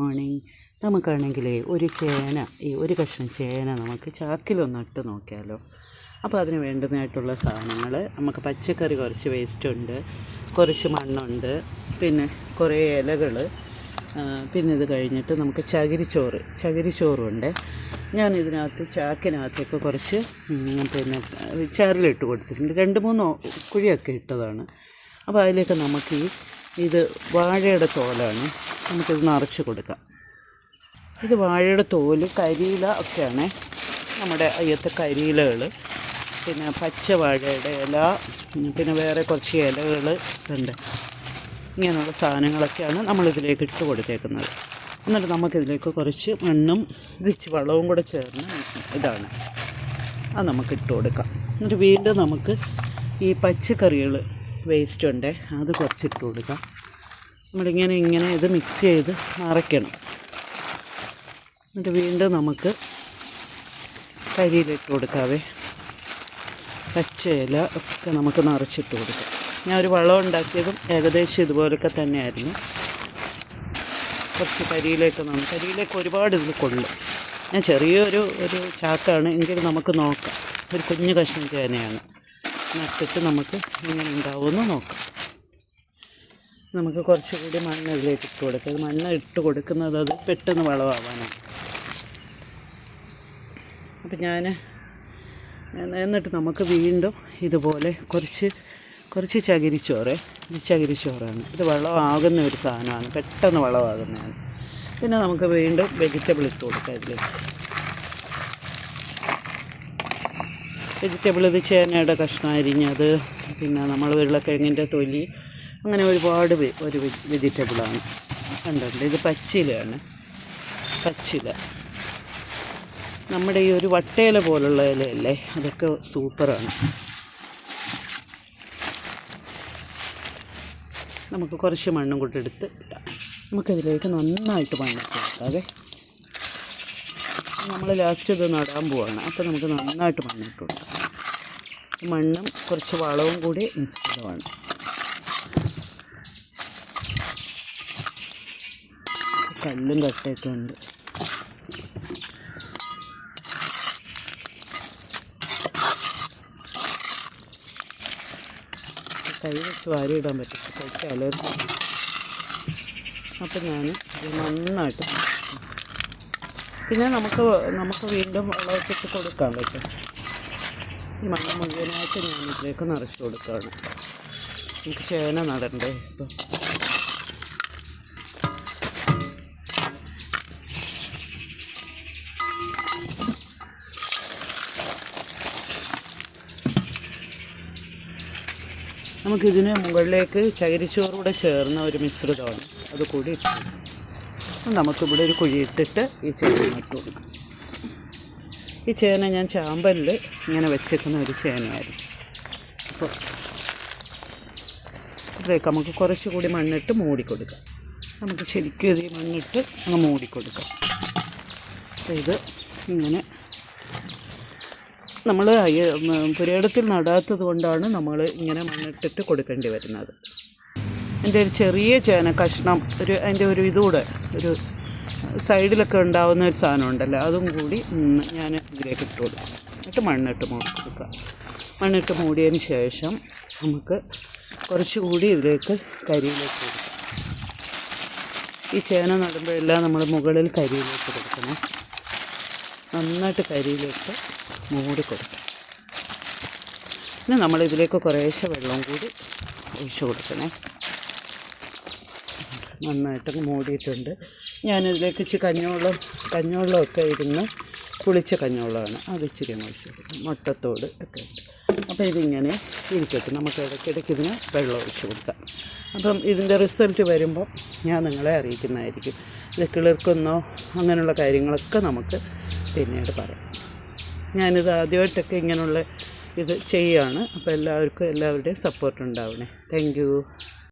Morning നമുക്കാണെങ്കിൽ ഒരു ചേന ഈ ഒരു കഷ്ണം ചേന നമുക്ക് ചാക്കിലൊന്ന് ഇട്ട് നോക്കിയാലോ. അപ്പോൾ അതിന് വേണ്ടതായിട്ടുള്ള സാധനങ്ങൾ നമുക്ക് പച്ചക്കറി കുറച്ച് വേസ്റ്റ് ഉണ്ട് കുറച്ച് മണ്ണുണ്ട് പിന്നെ കുറേ ഇലകൾ പിന്നെ ഇത് കഴിഞ്ഞിട്ട് നമുക്ക് ചകിരിച്ചോറ് ചകിരിച്ചോറുണ്ട്. ഞാൻ ഇതിനകത്ത് ചാക്കിനകത്തേക്ക് കുറച്ച് പിന്നെ ചാറിലിട്ട് കൊടുത്തിട്ടുണ്ട്. രണ്ട് മൂന്ന് കുഴിയൊക്കെ ഇട്ടതാണ്. അപ്പോൾ അതിലേക്ക് നമുക്ക് ഈ ഇത് വാഴയുടെ തോലാണ് നമുക്കിത് നിറച്ച് കൊടുക്കാം. ഇത് വാഴയുടെ തോൽ കരിയില ഒക്കെയാണ്. നമ്മുടെ അയ്യത്തെ കരിയിലകൾ പിന്നെ പച്ച വാഴയുടെ ഇല പിന്നെ വേറെ കുറച്ച് ഇലകൾ ഉണ്ട്. ഇങ്ങനെയുള്ള സാധനങ്ങളൊക്കെയാണ് നമ്മളിതിലേക്ക് ഇട്ട് കൊടുത്തേക്കുന്നത്. എന്നിട്ട് നമുക്കിതിലേക്ക് കുറച്ച് മണ്ണും ഇതിച്ച് വളവും കൂടെ ചേർന്ന് ഇതാണ്. അത് നമുക്ക് ഇട്ട് കൊടുക്കാം. എന്നിട്ട് വീണ്ടും നമുക്ക് ഈ പച്ചക്കറികൾ വേസ്റ്റ് ഉണ്ട് അത് കുറച്ച് ഇട്ട് കൊടുക്കാം. നമ്മളിങ്ങനെ ഇങ്ങനെ ഇത് മിക്സ് ചെയ്ത് അറയ്ക്കണം എന്നിട്ട് വീണ്ടും നമുക്ക് കരിയിലിട്ട് കൊടുക്കാവേ. പച്ച ഇല ഒക്കെ നമുക്ക് നിറച്ചിട്ട് കൊടുക്കാം. ഞാൻ ഒരു വളം ഉണ്ടാക്കിയതും ഏകദേശം ഇതുപോലൊക്കെ തന്നെയായിരുന്നു. കുറച്ച് കരിയിലേക്ക് നമ്മൾ കരിയിലേക്ക് ഒരുപാട് ഇതിൽ കൊള്ളും ഞാൻ ചെറിയൊരു ഒരു ചാക്കാണ്. എങ്കിലും നമുക്ക് നോക്കാം. ഒരു കുഞ്ഞു കഷ്ണം ചേനയാണ്. നട്ടിട്ട് നമുക്ക് ഇങ്ങനെ ഉണ്ടാവുമെന്ന് നോക്കാം. നമുക്ക് കുറച്ചുകൂടി മണ്ണ് ഇതിലേക്ക് ഇട്ട് കൊടുക്കുക മണ്ണ് ഇട്ട് കൊടുക്കുന്നത് അത് പെട്ടെന്ന് വളമാവാനാണ് അപ്പം ഞാൻ എന്നിട്ട് നമുക്ക് വീണ്ടും ഇതുപോലെ കുറച്ച് കുറച്ച് ചകിരിച്ചോറ്. ഇത് ചകിരിച്ചോറാണ്. ഇത് വളമാകുന്ന ഒരു സാധനമാണ്. പെട്ടെന്ന് വളമാകുന്നതാണ് പിന്നെ നമുക്ക് വീണ്ടും വെജിറ്റബിൾ ഇട്ട് കൊടുക്കാം ഇതിലേക്ക്. വെജിറ്റബിൾ ഇത് ചേനയുടെ കഷ്ണം അരിഞ്ഞത് പിന്നെ നമ്മൾ ഉരുളക്കിഴങ്ങിന്റെ തൊലി അങ്ങനെ ഒരുപാട് ഒരു വെജിറ്റബിളാണ് കണ്ടുണ്ട് ഇത് പച്ചിലയാണ് പച്ചില. നമ്മുടെ ഈ ഒരു വട്ടയില പോലുള്ള ഇലയല്ലേ? അതൊക്കെ സൂപ്പറാണ്. നമുക്ക് കുറച്ച് മണ്ണും കൂടെ എടുത്ത് ഇടാം. നമുക്കതിലേക്ക് നന്നായിട്ട് മണ്ണ് കൊടുക്കാതെ നമ്മൾ ലാസ്റ്റ് ഇത് നടാൻ പോവാണ്. അപ്പോൾ നമുക്ക് നന്നായിട്ട് മണ്ണിട്ട് കൊടുക്കാം. മണ്ണും കുറച്ച് വളവും കൂടി മിശ്രിതമാണ് കല്ലും കട്ടയൊക്കെ ഉണ്ട്. കൈ വെച്ച് വാരിയിടാൻ പറ്റും. കൈക്ക് അലർജി. അപ്പം ഞാൻ ഇത് നന്നായിട്ട് പിന്നെ നമുക്ക് നമുക്ക് വീണ്ടും വെള്ളമൊക്കെ കൊടുക്കാൻ പറ്റും. ഈ മണ്ണ് മുഴുവനായിട്ട് ഞാൻ ഇതിലേക്ക് നിറച്ച് കൊടുക്കുകയാണ്. നമുക്ക് ചേന നടണ്ടേ ഇപ്പം. നമുക്കിതിന് മുകളിലേക്ക് ചകിരിച്ചോറൂടെ ചേർന്ന ഒരു മിശ്രിതമാണ്. അത് കൂടി ഇട്ടു. നമുക്കിവിടെ ഒരു കുഴി ഇട്ടിട്ട് ഈ ചേന ഇട്ട് കൊടുക്കാം. ഈ ചേന ഞാൻ ചാമ്പലിൽ ഇങ്ങനെ വെച്ചേക്കുന്ന ഒരു ചേനയായിരുന്നു. അപ്പോൾ ഇതിലേക്ക് നമുക്ക് കുറച്ചുകൂടി മണ്ണിട്ട് മൂടിക്കൊടുക്കാം നമുക്ക് ശരിക്കും ഇത് മണ്ണിട്ട് അങ്ങ് മൂടിക്കൊടുക്കാം ഇത് ഇങ്ങനെ നമ്മൾ പുരയിടത്തിൽ നടാത്തത് കൊണ്ടാണ് നമ്മൾ ഇങ്ങനെ മണ്ണിട്ടിട്ട് കൊടുക്കേണ്ടി വരുന്നത്. എന്റെ ഒരു ചെറിയ ചേന കഷ്ണം ഒരു അതിന്റെ ഒരു ഇതുകൂടെ ഒരു സൈഡിലൊക്കെ ഉണ്ടാവുന്ന ഒരു സാധനം ഉണ്ടല്ലോ അതും കൂടി ഞാൻ ഇതിലേക്ക് ഇട്ട് കൊടുക്കും. എന്നിട്ട് മണ്ണിട്ട് മൂടി കൊടുക്കുക മണ്ണിട്ട് മൂടിയതിന് ശേഷം നമുക്ക് കുറച്ചുകൂടി ഇതിലേക്ക് കരിയിലേക്ക് കൊടുക്കാം. ഈ ചേന നടുമ്പോഴെല്ലാം നമ്മൾ മുകളിൽ കരിയിലേക്ക് കൊടുക്കണം. നന്നായിട്ട് കരിയിലേക്ക് മൂടി ഇനി പിന്നെ നമ്മളിതിലേക്ക് കുറേശ്ശെ വെള്ളം കൂടി ഒഴിച്ചു കൊടുക്കണേ. നന്നായിട്ട് മൂടിയിട്ടുണ്ട്. ഞാനിതിലേക്ക് ഇച്ചിരി കഞ്ഞോളം കഞ്ഞോളമൊക്കെ ഇരുന്ന് പുളിച്ച കഞ്ഞോളമാണ് അത് ഇച്ചിരി ഒഴിച്ചു കൊടുക്കും മുട്ടത്തോട് ഒക്കെ അപ്പോൾ ഇതിങ്ങനെ ഇരിക്കട്ടെ. നമുക്ക് ഇടയ്ക്കിടയ്ക്ക് ഇതിന് വെള്ളം ഒഴിച്ചു കൊടുക്കാം. അപ്പം ഇതിന്റെ റിസൾട്ട് വരുമ്പോൾ ഞാൻ നിങ്ങളെ അറിയിക്കുന്നതായിരിക്കും. ഇത് കിളിർക്കുന്നോ അങ്ങനെയുള്ള കാര്യങ്ങളൊക്കെ നമുക്ക് പിന്നീട് പറയാം. ഞാനിത് ആദ്യമായിട്ടൊക്കെ ഇങ്ങനെയുള്ള ഇത് ചെയ്യുകയാണ്. അപ്പോൾ എല്ലാവർക്കും എല്ലാവരുടെയും സപ്പോർട്ട് ഉണ്ടാവണേ. Thank you